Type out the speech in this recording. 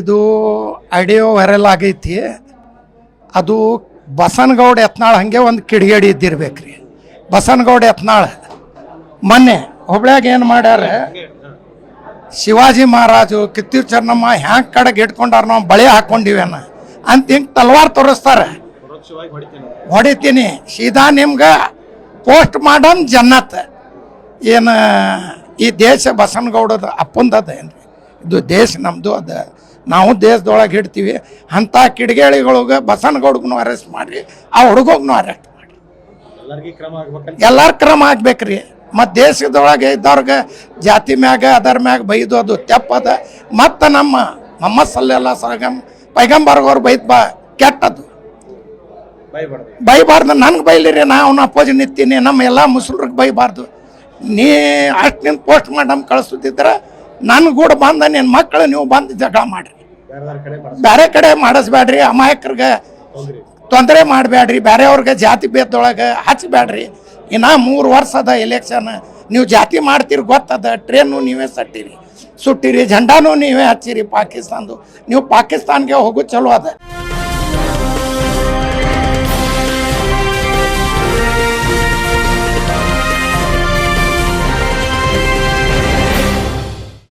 ಇದು audio viral ಆಗೈತಿ. ಅದು ಬಸನಗೌಡ ಎತ್ನಾಳ್ ಹಾಗೆ ಒಂದು ಕಿಡಿಗೇಡಿ ಇದ್ದಿರ್ಬೇಕ್ರಿ. ಬಸನಗೌಡ ಎತ್ನಾಳ್ ಮೊನ್ನೆ ಹುಬ್ಳ್ಯಾಗ ಏನು ಮಾಡ್ಯಾರ? ಶಿವಾಜಿ ಮಹಾರಾಜು ಕಿತ್ತೂರು ಚೆನ್ನಮ್ಮ ಹ್ಯಾಂಗ್ ಕಡೆಗೆ ಇಟ್ಕೊಂಡಾರ ನಾವು ಬಳೆ ಹಾಕೊಂಡಿವೇನ ಅಂತ ಹಿಂಗೆ ತಲ್ವಾರ್ ತೋರಿಸ್ತಾರೆ. ಹೊಡಿತೀನಿ. ಸೀದಾ ನಿಮ್ಗೆ ಪೋಸ್ಟ್ ಮಾಡಮ್ ಜನ್ನತ್. ಏನು ಈ ದೇಶ ಬಸನಗೌಡದ ಅಪ್ಪಂದದ ಏನು ಇದು ದೇಶ ನಮ್ಮದು ಅದ. ನಾವು ದೇಶದೊಳಗೆ ಇಡ್ತೀವಿ ಅಂಥ ಕಿಡಿಗೇಳಿಗಳಿಗೆ ಬಸನಗೌಡಗೂ ಅರೆಸ್ಟ್ ಮಾಡಿರಿ ಆ ಹುಡುಗೋಗ್ನು ಅರೆಸ್ಟ್ ಮಾಡಿ ಎಲ್ಲರ ಕ್ರಮ ಆಗ್ಬೇಕ್ರಿ. ಮತ್ತು ದೇಶದೊಳಗೆ ಇದ್ದವ್ರಿಗೆ ಜಾತಿ ಮ್ಯಾಗ ಅದರ ಮ್ಯಾಗ ಬೈದು ಅದು ತೆಪ್ಪದ ಮತ್ತು ನಮ್ಮ ನಮ್ಮ ಸಲ್ಲೆಲ್ಲ ಸರಗಮ್ ಪೈಗಂಬರ್ಗವ್ರು ಬೈದ್ ಬಾ ಕೆಟ್ಟದ್ದು ಬೈಬಾರ್ದು. ನನಗೆ ಬೈಲಿರಿ ನಾ ಅವ್ನ ಅಪೋಜಿ ನಿಂತೀನಿ ನಮ್ಮ ಎಲ್ಲ ಮುಸ್ಲಿಮ್ರಿಗೆ ಬೈಬಾರ್ದು. ನೀ ಅಷ್ಟು ನಿಂತು ಪೋಸ್ಟ್ ಮಾಡಿ ನಮ್ಗೆ ಕಳಿಸ್ತಿದ್ರೆ ನನ್ನ ಕೂಡ ಬಂದ ನಿನ್ನ ಮಕ್ಕಳು ನೀವು ಬಂದು ಜಗಳ ಮಾಡಿರಿ. ಬೇರೆ ಕಡೆ ಮಾಡಿಸ್ಬೇಡ್ರಿ ಅಮಾಯಕರಿಗೆ ತೊಂದರೆ ಮಾಡಬೇಡ್ರಿ ಬೇರೆಯವ್ರಿಗೆ ಜಾತಿ ಭೇದದೊಳಗೆ ಹಚ್ಚಬೇಡ್ರಿ ಇನ್ನೂ ಮೂರು ವರ್ಷದ ಎಲೆಕ್ಷನ್ ನೀವು ಜಾತಿ ಮಾಡ್ತೀರಿ ಗೊತ್ತದ? ಟ್ರೇನು ನೀವೇ ಸಟ್ಟಿರಿ. ಸುಟ್ಟಿರಿ ಜಂಡಾನು ನೀವೇ ಹಚ್ಚಿರಿ ಪಾಕಿಸ್ತಾನದು. ನೀವು ಪಾಕಿಸ್ತಾನ್ಗೆ ಹೋಗು ಚಲೋ ಅದ.